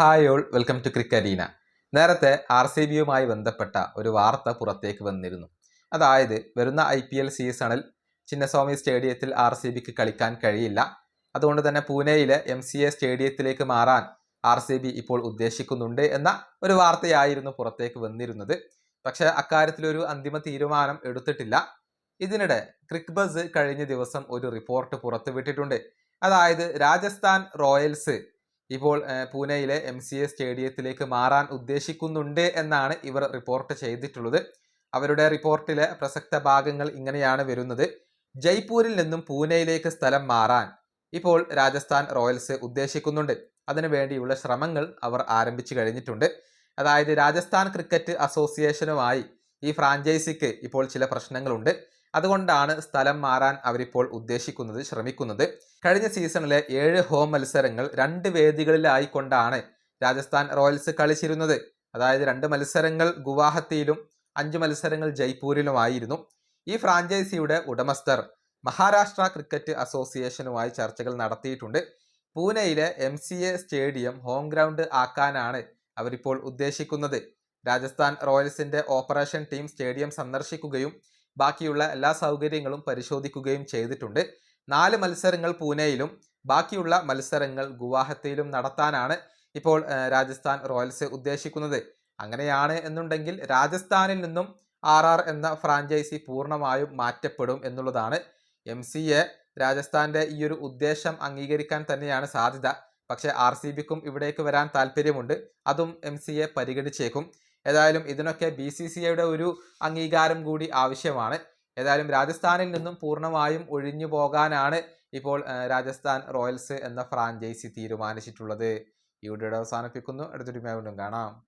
Hi all welcome to Crickarina നേരത്തെ R C ബിയുമായി ബന്ധപ്പെട്ട ഒരു വാർത്ത പുറത്തേക്ക് വന്നിരുന്നു. അതായത് വരുന്ന ഐ പി എൽ സീസണിൽ ചിന്നസ്വാമി സ്റ്റേഡിയത്തിൽ ആർ സി ബിക്ക് കളിക്കാൻ കഴിയില്ല. അതുകൊണ്ട് തന്നെ പൂനെയിലെ എം സി എ സ്റ്റേഡിയത്തിലേക്ക് മാറാൻ ആർ സി ബി ഇപ്പോൾ ഉദ്ദേശിക്കുന്നുണ്ട് എന്ന ഒരു വാർത്തയായിരുന്നു പുറത്തേക്ക് വന്നിരുന്നത്. പക്ഷെ അക്കാര്യത്തിലൊരു അന്തിമ തീരുമാനം എടുത്തിട്ടില്ല. ഇതിനിടെ ക്രിക്ക് ബസ് കഴിഞ്ഞ ദിവസം ഒരു റിപ്പോർട്ട് പുറത്തുവിട്ടിട്ടുണ്ട്. അതായത് രാജസ്ഥാൻ റോയൽസ് ഇപ്പോൾ പൂനെയിലെ എം സി എ സ്റ്റേഡിയത്തിലേക്ക് മാറാൻ ഉദ്ദേശിക്കുന്നുണ്ട് എന്നാണ് ഇവർ റിപ്പോർട്ട് ചെയ്തിട്ടുള്ളത്. അവരുടെ റിപ്പോർട്ടിലെ പ്രസക്ത ഭാഗങ്ങൾ ഇങ്ങനെയാണ് വരുന്നത്. ജയ്പൂരിൽ നിന്നും പൂനെയിലേക്ക് സ്ഥലം മാറാൻ ഇപ്പോൾ രാജസ്ഥാൻ റോയൽസ് ഉദ്ദേശിക്കുന്നുണ്ട്. അതിനു വേണ്ടിയുള്ള ശ്രമങ്ങൾ അവർ ആരംഭിച്ചു കഴിഞ്ഞിട്ടുണ്ട്. അതായത് രാജസ്ഥാൻ ക്രിക്കറ്റ് അസോസിയേഷനുമായി ഈ ഫ്രാഞ്ചൈസിക്ക് ഇപ്പോൾ ചില പ്രശ്നങ്ങളുണ്ട്. അതുകൊണ്ടാണ് സ്ഥലം മാറാൻ അവരിപ്പോൾ ഉദ്ദേശിക്കുന്നത് ശ്രമിക്കുന്നത്. കഴിഞ്ഞ സീസണിലെ ഏഴ് ഹോം മത്സരങ്ങൾ രണ്ട് വേദികളിലായിക്കൊണ്ടാണ് രാജസ്ഥാൻ റോയൽസ് കളിച്ചിരുന്നത്. അതായത് രണ്ട് മത്സരങ്ങൾ ഗുവാഹത്തിയിലും അഞ്ച് മത്സരങ്ങൾ ജയ്പൂരിലുമായിരുന്നു. ഈ ഫ്രാഞ്ചൈസിയുടെ ഉടമസ്ഥർ മഹാരാഷ്ട്ര ക്രിക്കറ്റ് അസോസിയേഷനുമായി ചർച്ചകൾ നടത്തിയിട്ടുണ്ട്. പൂനെയിലെ M C A stadium home ground ആക്കാനാണ് അവരിപ്പോൾ ഉദ്ദേശിക്കുന്നത്. രാജസ്ഥാൻ റോയൽസിന്റെ ഓപ്പറേഷൻ ടീം സ്റ്റേഡിയം സന്ദർശിക്കുകയും ബാക്കിയുള്ള എല്ലാ സൗകര്യങ്ങളും പരിശോധിക്കുകയും ചെയ്തിട്ടുണ്ട്. നാല് മത്സരങ്ങൾ പൂനെയിലും ബാക്കിയുള്ള മത്സരങ്ങൾ ഗുവാഹത്തിയിലും നടത്താനാണ് ഇപ്പോൾ രാജസ്ഥാൻ റോയൽസ് ഉദ്ദേശിക്കുന്നത്. അങ്ങനെയാണ് എന്നുണ്ടെങ്കിൽ രാജസ്ഥാനിൽ നിന്നും ആർ ആർ എന്ന ഫ്രാഞ്ചൈസി പൂർണമായും മാറ്റപ്പെടും എന്നുള്ളതാണ്. എം സി എ രാജസ്ഥാന്റെ ഈ ഒരു ഉദ്ദേശം അംഗീകരിക്കാൻ തന്നെയാണ് സാധ്യത. പക്ഷേ ആർ സി ബിക്കും ഇവിടേക്ക് വരാൻ താല്പര്യമുണ്ട് അതും എം സി എ പരിഗണിച്ചേക്കും. ഏതായാലും ഇതിനൊക്കെ ബി സി സി ഐയുടെ ഒരു അംഗീകാരം കൂടി ആവശ്യമാണ്. ഏതായാലും രാജസ്ഥാനിൽ നിന്നും പൂർണമായും ഒഴിഞ്ഞു പോകാനാണ് ഇപ്പോൾ രാജസ്ഥാൻ റോയൽസ് എന്ന ഫ്രാഞ്ചൈസി തീരുമാനിച്ചിട്ടുള്ളത്. ഈ വീഡിയോയുടെ അവസാനിപ്പിക്കുന്നു. അടുത്തൊരു വീണ്ടും കാണാം.